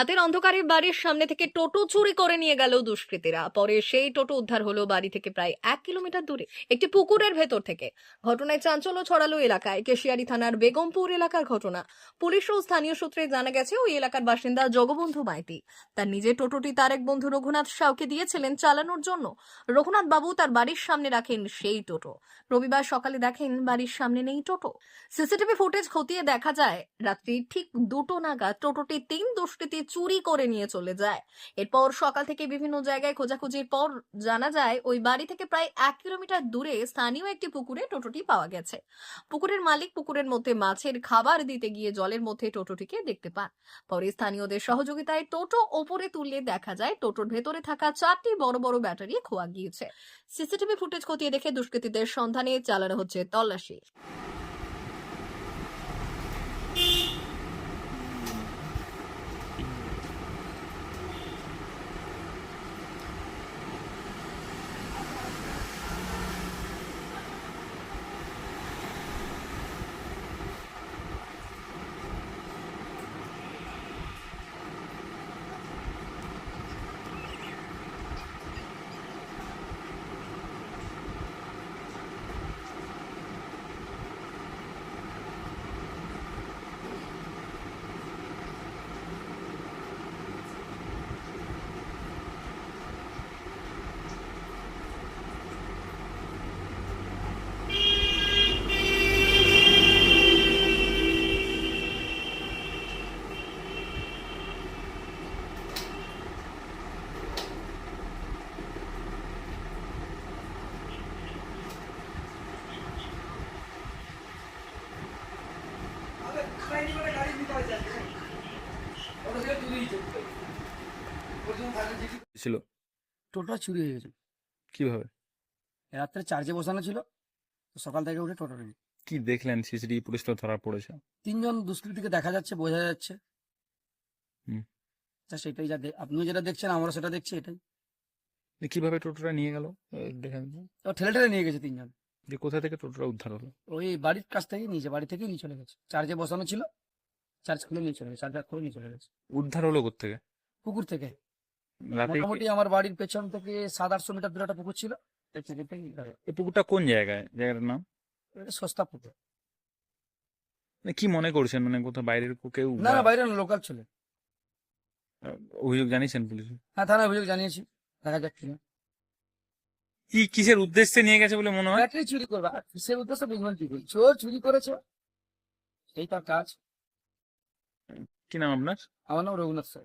রাতের অন্ধকারে বাড়ির সামনে থেকে টোটো চুরি করে নিয়ে গেল দুষ্কৃতীরা। পরে সেই টোটো উদ্ধার হলো বাড়ি থেকে প্রায় এক কিলোমিটার দূরে, একটি পুকুরের ভেতর থেকে। ঘটনায় চাঞ্চল্য ছড়ালো এলাকায়। কেশিয়ারি থানার বেগমপুর এলাকার ঘটনা। পুলিশ ও স্থানীয় সূত্রে জানা গেছে, ওই এলাকার বাসিন্দা জগবন্ধু মাইতি। তার নিজের টোটোটি তার এক বন্ধু রঘুনাথ সাউকে দিয়েছিলেন চালানোর জন্য। রঘুনাথ বাবু তার বাড়ির সামনে রাখেন সেই টোটো। রবিবার সকালে দেখেন বাড়ির সামনে নেই টোটো। সিসিটিভি ফুটেজ খতিয়ে দেখা যায়, রাত্রি ঠিক দুটো নাগাদ টোটোটি তিন দুষ্কৃতী চুরি করে নিয়ে চলে যায়। এরপর সকাল থেকে বিভিন্ন জায়গায় খোঁজাখুঁজির পর জানা যায়, ওই বাড়ি থেকে প্রায় এক কিলোমিটার দূরে স্থানীয় একটি পুকুরে টোটোটি পাওয়া গেছে। পুকুরের মালিক পুকুরের মধ্যে মাছের খাবার দিতে গিয়ে জলের মধ্যে টোটোটিকে দেখতে পান। পরে স্থানীয়দের সহযোগিতায় টোটো ওপরে তুললে দেখা যায়, টোটোর ভেতরে থাকা চারটি বড় বড় ব্যাটারি খোয়া গিয়েছে। সিসিটিভি ফুটেজ খতিয়ে দেখে দুষ্কৃতীদের সন্ধানে চালানো হচ্ছে তল্লাশি। ছিল? টোটোটা চুরি হয়ে গেছে। কীভাবে? রাত্রে চার্জে বসানো ছিল সকাল থেকে উঠে টোটো নেই কি দেখলেন? সিসিটিভি পুলিশ তো ধরা পড়েছে। তিনজন দুষ্কৃতীকে দেখা যাচ্ছে বোঝা যাচ্ছে। হুম। তা সেটাই যা আপনিও যেটা দেখছেন আমরা সেটা দেখছি এটাই। কীভাবে টোটোটা নিয়ে গেল? দেখেন। তো ঠেলে ঠেলে নিয়ে গেছে তিনজন। যে কোথা থেকে টোটোটা উদ্ধার হলো? ওই বাড়ির কাছ থেকেই নিয়েছে বাড়ি থেকেই নিয়ে চলে গেছে। চার্জে বসানো ছিল চার্জ খুলে নিয়ে চলে গেছে চার্জার খুলে নিয়ে চলে গেছে। উদ্ধার হলো কোথেকে পুকুর থেকে। মোটামুটি আমার বাড়ির পেছন থেকে সাত আটশো মিটার দূরে একটা পুকুর ছিল। এই পুকুরটা কোন জায়গায়? জায়গাটার নাম? সস্তা পুকুর। মানে কি মনে করছেন? মানে কোথাও বাইরের কেউ না না বা- বাইরে লোকাল ছিল। অভিযোগ জানিয়েছেন পুলিশ? হ্যাঁ থানায় অভিযোগ জানিয়েছি। দেখা যাক কি কি কিসের উদ্দেশ্যে নিয়ে গেছে বলে মনে হয়? ব্যাটারি চুরি করবে। কিসের উদ্দেশ্যে বুঝবেন কি? চোর চুরি করেছে। এই তার কাজ। কি নাম আপনার? আমার নাম রঘুনাথ স্যার।